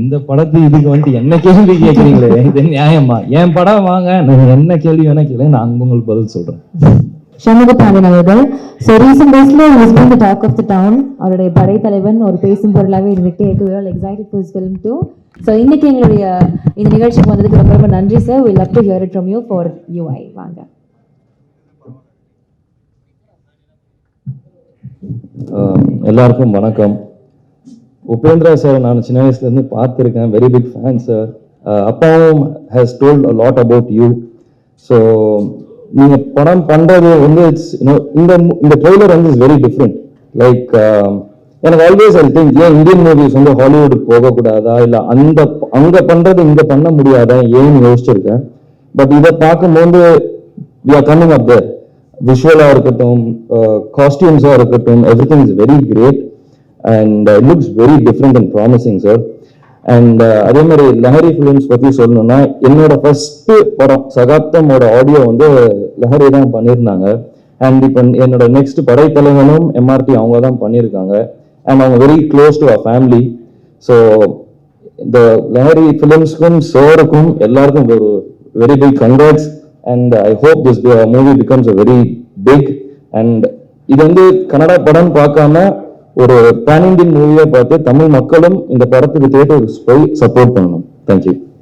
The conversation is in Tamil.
இந்த படத்து இதுக்கு வந்து என்ன கேள்வி கேக்குறீங்களே? இது நியாயமா? என் படம் வாங்க? நீங்க என்ன கேள்வி வேணா கேளுங்க நான் உங்களுக்கு பதில் சொல்றேன். சண்முக பாண்டியன் அவர்கள் ஸோ ரீசெண்ட் டேஸ்ல is been the talk of the town அவருடைய படைத்தலைவன் ஒரு பேசும் பொருளாகவே இருந்துகிட்டே இருக்கு. All excited for film too so இன்னைக்கு எங்களுடைய இந்த நிகழ்ச்சிக்கு வந்ததுக்கு ரொம்ப ரொம்ப நன்றி sir we love to hear it from you for UI வாங்க. எல்லாருக்கும் வணக்கம். உபேந்திரா சார் நான் சின்ன வயசுலேருந்து பார்த்துருக்கேன். வெரி பிக் ஃபேன் சார் அப்பாவும் has told a lot about you so நீங்கள் படம் பண்ணுறது வந்து இட்ஸ் இந்த இந்த ட்ரெய்லர் வந்து இஸ் வெரி டிஃப்ரெண்ட் லைக் எனக்கு ஆல்வேஸ் ஐ திங்க் ஏன் இந்தியன் மூவிஸ் வந்து ஹாலிவுட் போகக்கூடாதா? இல்லை அந்த அங்கே பண்ணுறது இங்கே பண்ண முடியாதா? ஏன்னு யோசிச்சிருக்கேன். பட் இதை பார்க்கும்போது we are coming up there விஷுவலாக இருக்கட்டும் காஸ்டியூம்ஸாக இருக்கட்டும் everything is very great and it looks very different and promising sir and அதே மாதிரி லஹரி ஃபிலிம்ஸ் பற்றி சொல்லணும்னா என்னோட ஃபர்ஸ்ட் படம் சகாப்தமோட ஆடியோ வந்து லஹரி தான் பண்ணியிருந்தாங்க. அண்ட் இப்போ என்னோட நெக்ஸ்ட் படைத்தலைவனும் எம்ஆர்டி அவங்க தான் பண்ணியிருக்காங்க. அண்ட் அவங்க very close to a family so இந்த லஹரி ஃபிலிம்ஸ்க்கும் சோருக்கும் எல்லாருக்கும் ஒரு very big congrats and I hope this movie becomes a very big and இது வந்து கன்னடா படம் பார்க்காம ஒரு பேன் இண்டியன் மூவியை பார்த்து தமிழ் மக்களும் இந்த படத்துக்கு தேட்டருக்கு போய் சப்போர்ட் பண்ணணும். தேங்க்யூ